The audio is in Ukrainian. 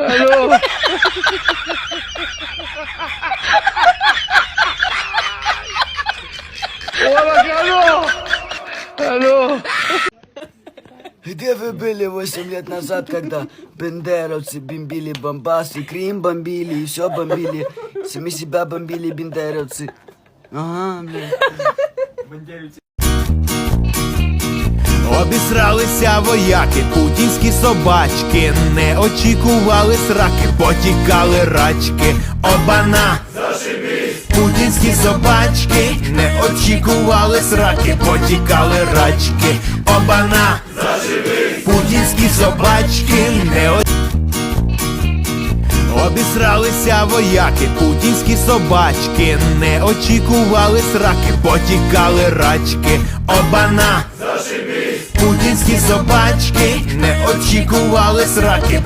Алло. Олег, алло. Алло. Где вы были 8 лет назад, когда бендеровцы бомбили Бомбас и Крым бомбили, и все бомбили, сами себя бомбили бендеровцы? Ага, бля. Обісралися вояки, путінські собачки, не очікували сраки, потікали рачки. Обана! Зашибись! Путінські собачки, не очікували сраки, потікали рачки. Обана! Зашибись! Путінські собачки, не Обісралися вояки, путінські собачки, не очікували сраки, потікали рачки. Обана! Путінські собачки, не очікували сраки,